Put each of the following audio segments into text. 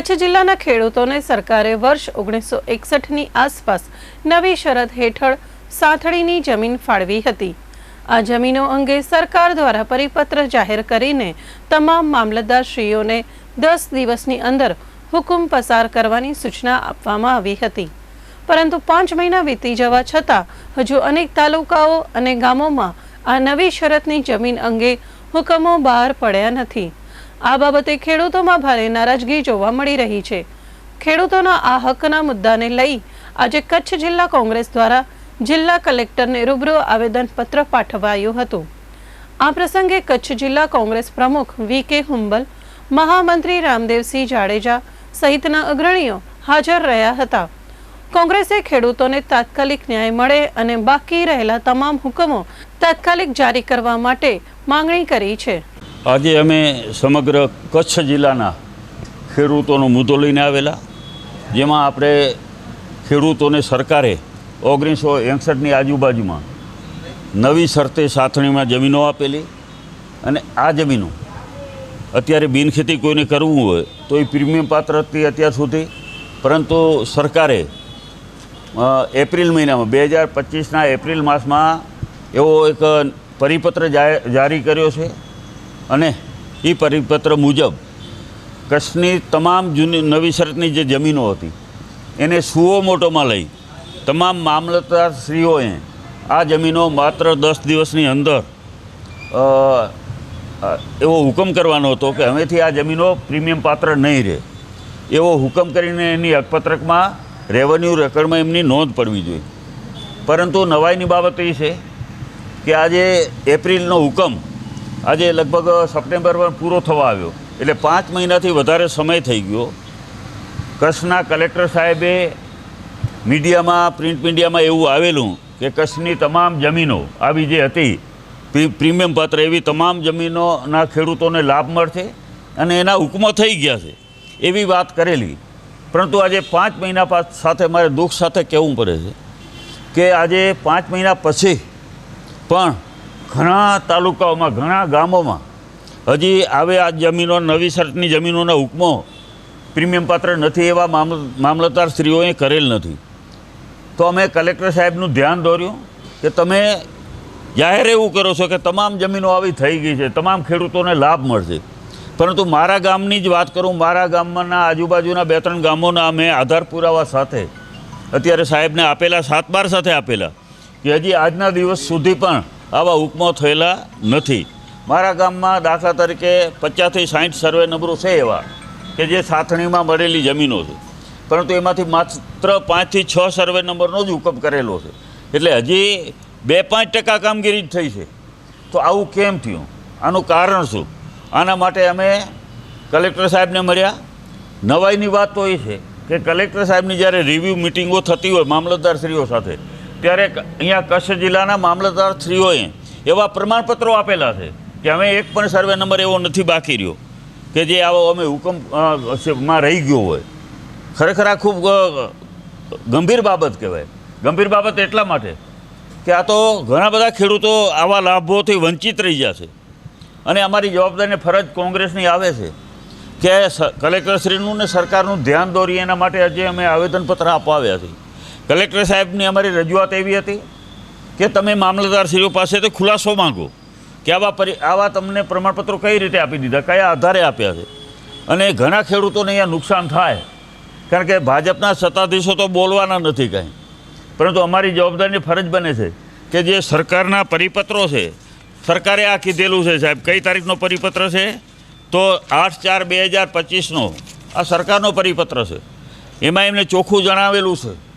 કચ્છ જિલ્લાના ખેડૂતોને સરકારે વર્ષ ઓગણીસો એકસઠની આસપાસ નવી શરત હેઠળ સાથળીની જમીન ફાળવી હતી. આ જમીનો અંગે સરકાર દ્વારા પરિપત્ર જાહેર કરીને તમામ મામલતદારશ્રીઓને દસ દિવસની અંદર હુકુમ પસાર કરવાની સૂચના આપવામાં આવી હતી. પરંતુ પાંચ મહિના વીતી જવા છતાં હજુ અનેક તાલુકાઓ અને ગામોમાં આ નવી શરતની જમીન અંગે હુકમો બહાર પડ્યા નથી. આ બાબતે ખેડૂતોમાં ભારે નારાજગી જોવા મળી રહી છે. ખેડૂતોના આ હકના મુદ્દાને લઈ આજે કચ્છ જિલ્લા કોંગ્રેસ દ્વારા જિલ્લા કલેક્ટરને રૂબરૂ આવેદનપત્ર પાઠવાયું હતું. આ પ્રસંગે કચ્છ જિલ્લા કોંગ્રેસ પ્રમુખ વી કે હુંબલ, મહામંત્રી રામદેવસિંહ જાડેજા સહિતના અગ્રણીઓ હાજર રહ્યા હતા. કોંગ્રેસે ખેડૂતોને તાત્કાલિક ન્યાય મળે અને બાકી રહેલા તમામ હુકમો તાત્કાલિક જારી કરવા માટે માંગણી કરી છે. આજે અમે સમગ્ર કચ્છ જિલ્લાના ખેડૂતોનો મુદ્દો લઈને આવેલા, જેમાં આપણે ખેડૂતોને સરકારે ઓગણીસો એકસઠની આજુબાજુમાં નવી શરતે સાથણીમાં જમીનો આપેલી અને આ જમીનો અત્યારે બિનખેતી કોઈને કરવું હોય તો એ પ્રીમિયમ પાત્ર હતી અત્યાર સુધી, પરંતુ સરકારે એપ્રિલ મહિનામાં, બે હજાર પચીસના એપ્રિલ માસમાં એવો એક પરિપત્ર જારી કર્યો છે અને એ પરિપત્ર મુજબ કચ્છની તમામ જૂની નવી શરતની જે જમીનો હતી, એને સુઓ મોટોમાં લઈ તમામ મામલતદારશ્રીઓએ આ જમીનો માત્ર દસ દિવસની અંદર એવો હુકમ કરવાનો હતો કે હવેથી આ જમીનો પ્રીમિયમ પાત્ર નહીં રહે. એવો હુકમ કરીને એની અકપત્રકમાં રેવન્યુ રેકર્ડમાં એમની નોંધ પડવી જોઈએ. પરંતુ નવાઈની બાબત એ છે કે આજે એપ્રિલનો હુકમ આજે લગભગ સપ્ટેમ્બરમાં પૂરો થવા આવ્યો. એટલે પાંચ મહિનાથી વધારે સમય થઈ ગયો. કચ્છના કલેક્ટર સાહેબે મીડિયામાં, પ્રિન્ટ મીડિયામાં એવું આવેલું કે કચ્છની તમામ જમીનો, આવી જે હતી પ્રીમિયમ પાત્ર એવી તમામ જમીનોના ખેડૂતોને લાભ મળશે અને એના હુકમો થઈ ગયા છે, એવી વાત કરેલી. પરંતુ આજે પાંચ મહિના સાથે મારે દુઃખ સાથે કહેવું પડે છે કે આજે પાંચ મહિના પછી પણ ઘણા તાલુકાઓમાં, ઘણા ગામોમાં હજી આવે આ જમીનો, નવી શરતની જમીનોના હુકમો પ્રીમિયમ પાત્ર નથી એવા મામલ મામલતદાર શ્રીઓએ કરેલ નથી. તો અમે કલેક્ટર સાહેબનું ધ્યાન દોર્યું કે તમે જાહેર એવું કરો છો કે તમામ જમીનો આવી થઈ ગઈ છે, તમામ ખેડૂતોને લાભ મળશે. પરંતુ મારા ગામની જ વાત કરું, મારા ગામમાંના આજુબાજુના બે ત્રણ ગામોના અમે આધાર પુરાવા સાથે અત્યારે સાહેબને આપેલા, સાત બાર સાથે આપેલા કે હજી આજના દિવસ સુધી પણ આવા હુકમો થયેલા નથી. મારા ગામમાં દાખલા તરીકે પચાસથી સાઠ સર્વે નંબરો છે એવા કે જે સાથણીમાં મળેલી જમીનો છે. પરંતુ એમાંથી માત્ર પાંચથી છ સર્વે નંબરનો જ હુકમ કરેલો છે. એટલે હજી બે પાંચ ટકા કામગીરી જ થઈ છે. તો આવું કેમ થયું? આનું કારણ શું? આના માટે અમે કલેક્ટર સાહેબને મળ્યા. નવાઈની વાત તો એ છે કે કલેક્ટર સાહેબની જ્યારે રિવ્યૂ મિટિંગો થતી હોય મામલતદારશ્રીઓ સાથે ત્યારે અહીંયા કચ્છ જિલ્લાના મામલતદારશ્રીઓએ એવા પ્રમાણપત્રો આપેલા છે કે અમે એક પણ સર્વે નંબર એવો નથી બાકી રહ્યો કે જે આવો અમે હુકમ અ, છે- માં રહી ગયો હોય. ખરેખર આ ખૂબ ગંભીર બાબત કહેવાય. ગંભીર બાબત એટલા માટે કે આ તો ઘણા બધા ખેડૂતો આવા લાભોથી વંચિત રહી જશે અને અમારી જવાબદારીને ફરજ કોંગ્રેસની આવે છે કે કલેક્ટરશ્રીનું ને સરકારનું ધ્યાન દોરીએ એના માટે આજે અમે આવેદનપત્ર અપાવ્યા છે કલેક્ટર સાહેબની અમારી રજૂઆત એવી હતી કે તમે મામલતદારશ્રીઓ પાસેથી ખુલાસો માંગો કે આવા પરી, આવા તમને પ્રમાણપત્રો કઈ રીતે આપી દીધા, કયા આધારે આપ્યા છે? અને ઘણા ખેડૂતોને અહીંયા નુકસાન થાય, કારણ કે ભાજપના સત્તાધીશો તો બોલવાના નથી કાંઈ. પરંતુ અમારી જવાબદારીની ફરજ બને છે કે જે સરકારના પરિપત્રો છે, સરકારે આ કીધેલું છે સાહેબ, કઈ તારીખનો પરિપત્ર છે? તો આઠ ચાર બે હજાર પચીસનો આ સરકારનો પરિપત્ર છે. એમાં એમને ચોખ્ખું જણાવેલું છે.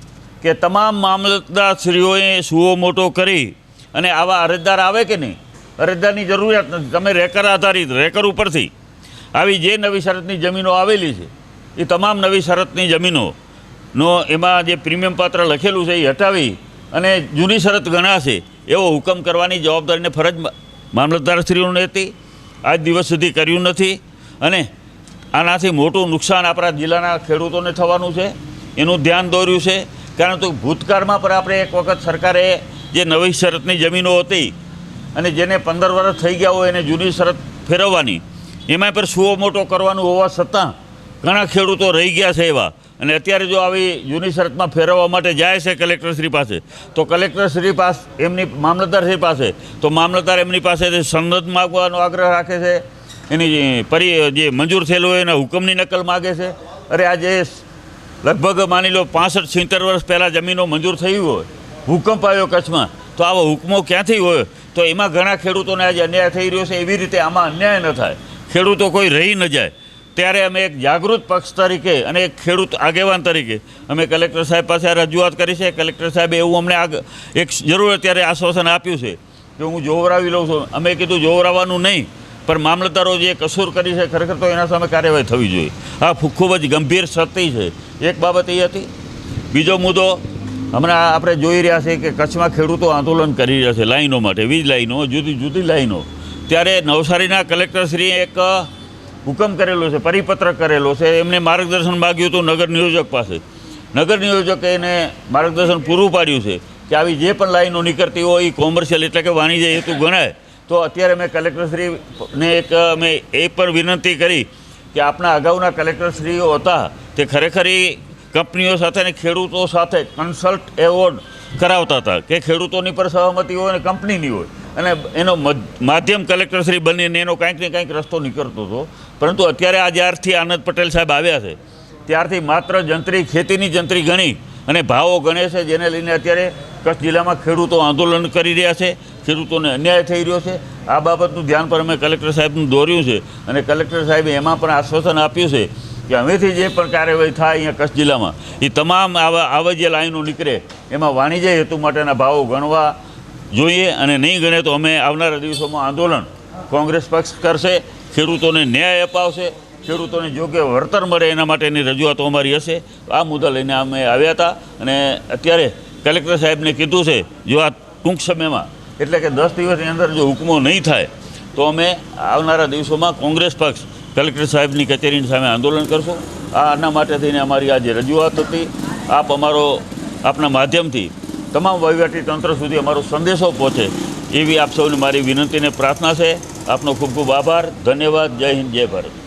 કે તમામ મામલતદારશ્રીઓએ સુઓ મોટો કરી અને આવા અરજદાર આવે કે નહીં? અરજદારની જરૂરિયાત નથી. તમે રેકર આધારિત, રેકર ઉપરથી આવી જે નવી શરતની જમીનો આવેલી છે, એ તમામ નવી શરતની જમીનોનો એમાં જે પ્રીમિયમ પાત્ર લખેલું છે એ હટાવી અને જૂની શરત ગણાશે એવો હુકમ કરવાની જવાબદારીને ફરજ મામલતદારશ્રીઓને હતી. આજ દિવસ સુધી કર્યું નથી અને આનાથી મોટું નુકસાન આપણા જિલ્લાના ખેડૂતોને થવાનું છે. એનું ધ્યાન દોર્યું છે. કારણ તો ભૂતકાળમાં પણ આપણે એક વખત સરકારે જે નવી શરતની જમીનો હતી અને જેને પંદર વર્ષ થઈ ગયા હોય એને જૂની શરત ફેરવવાની એમાં પણ સુઓ મોટો કરવાનું હોવા છતાં ઘણા ખેડૂતો રહી ગયા છે એવા. અને અત્યારે જો આવી જૂની શરતમાં ફેરવવા માટે જાય છે કલેક્ટરશ્રી પાસે, તો કલેક્ટરશ્રી પાસ એમની મામલતદારશ્રી પાસે, તો મામલતદાર એમની પાસે સનદ માગવાનો આગ્રહ રાખે છે, એની જે પરી, જે મંજૂર થયેલું હોય એના હુકમની નકલ માગે છે. અરે આજે લગભગ માની લો પાસઠ, સિત્તેર વર્ષ પહેલાં જમીનો મંજૂર થઈ હોય, ભૂકંપ આવ્યો કચ્છમાં, તો આવા હુકમો ક્યાંથી હોય? તો એમાં ઘણા ખેડૂતોને આજે અન્યાય થઈ રહ્યો છે, એવી રીતે આમાં અન્યાય ન થાય. ખેડૂતો કોઈ રહી ન જાય. ત્યારે અમે એક જાગૃત પક્ષ તરીકે અને એક ખેડૂત આગેવાન તરીકે અમે કલેક્ટર સાહેબ પાસે રજૂઆત કરી છે. કલેક્ટર સાહેબે એવું અમને આગ, એક જરૂર અત્યારે આશ્વાસન આપ્યું છે. કે હું જોવરાવી લઉં છું, અમે કીધું જોવરાવાનું નહીં. પણ મામલતદારો જે કસૂર કરી છે ખરેખર તો એના સામે કાર્યવાહી થવી જોઈએ. આ ખૂબ જ ગંભીર સત્ય છે. એક બાબત એ હતી. બીજો મુદ્દો, હમણાં આપણે જોઈ રહ્યા છે કે કચ્છમાં ખેડૂતો આંદોલન કરી રહ્યા છે લાઈનો માટે, વીજ લાઈનો, જુદી જુદી લાઈનો. ત્યારે નવસારીના કલેક્ટરશ્રીએ એક હુકમ કરેલો છે, પરિપત્ર કરેલો છે. એમને માર્ગદર્શન માગ્યું હતું નગર નિયોજક પાસે. નગર નિયોજકે એને માર્ગદર્શન પૂરું પાડ્યું છે કે આવી જે પણ લાઈનો નીકળતી હોય એ કોમર્શિયલ એટલે કે વાણિજ્ય હેતુ ગણાય. તો અત્યારે મેં કલેક્ટરશ્રીને એક મેં એ પણ વિનંતી કરી કે આપણા અગાઉના કલેક્ટરશ્રીઓ હતા, તે ખરેખર એ કંપનીઓ સાથે અને ખેડૂતો સાથે કન્સલ્ટ એવોર્ડ કરાવતા હતા, કે ખેડૂતોની પર સહમતી હોય અને કંપનીની હોય. અને એનો માધ્યમ કલેક્ટરશ્રી બનીને એનો કાંઈક ને કાંઈક રસ્તો નીકળતો હતો. પરંતુ અત્યારે આ જ્યારથી આનંદ પટેલ સાહેબ આવ્યા છે, ત્યારથી માત્ર જંત્રી, ખેતીની જંત્રી ગણી અને ભાવો ગણે છે, જેને લઈને અત્યારે કચ્છ જિલ્લામાં ખેડૂતો આંદોલન કરી રહ્યા છે. ખેડૂતોને અન્યાય થઈ રહ્યો છે. આ બાબતનું ધ્યાન પણ અમે કલેક્ટર સાહેબનું દોર્યું છે અને કલેક્ટર સાહેબે એમાં પણ આશ્વાસન આપ્યું છે કે હવેથી જે પણ કાર્યવાહી થાય અહીંયા કચ્છ જિલ્લામાં એ તમામ આવા આવા જે લાઈનો નીકળે. એમાં વાણિજ્ય હેતુ માટેના ભાવો ગણવા જોઈએ અને નહીં ગણે તો અમે આવનારા દિવસોમાં આંદોલન કોંગ્રેસ પક્ષ કરશે, ખેડૂતોને ન્યાય અપાવશે, ખેડૂતોને યોગ્ય વળતર મળે એના માટેની રજૂઆતો અમારી હશે. આ મુદ્દા લઈને અમે આવ્યા હતા અને અત્યારે કલેક્ટર સાહેબને કીધું છે, જો આ ટૂંક સમયમાં એટલે કે દસ દિવસની અંદર જો હુકમો નહીં થાય, તો અમે આવનારા દિવસોમાં કોંગ્રેસ પક્ષ, કલેક્ટર સાહેબની કચેરીની સામે આંદોલન કરશું. આ આના માટે થઈને અમારી આજે રજૂઆત હતી. આપ અમારો, આપના માધ્યમથી તમામ વહીવટી તંત્ર સુધી અમારો સંદેશો પહોંચે એવી આપ સૌને મારી વિનંતીને પ્રાર્થના છે. આપનો ખૂબ ખૂબ આભાર. ધન્યવાદ. જય હિન્દ, જય ભારત.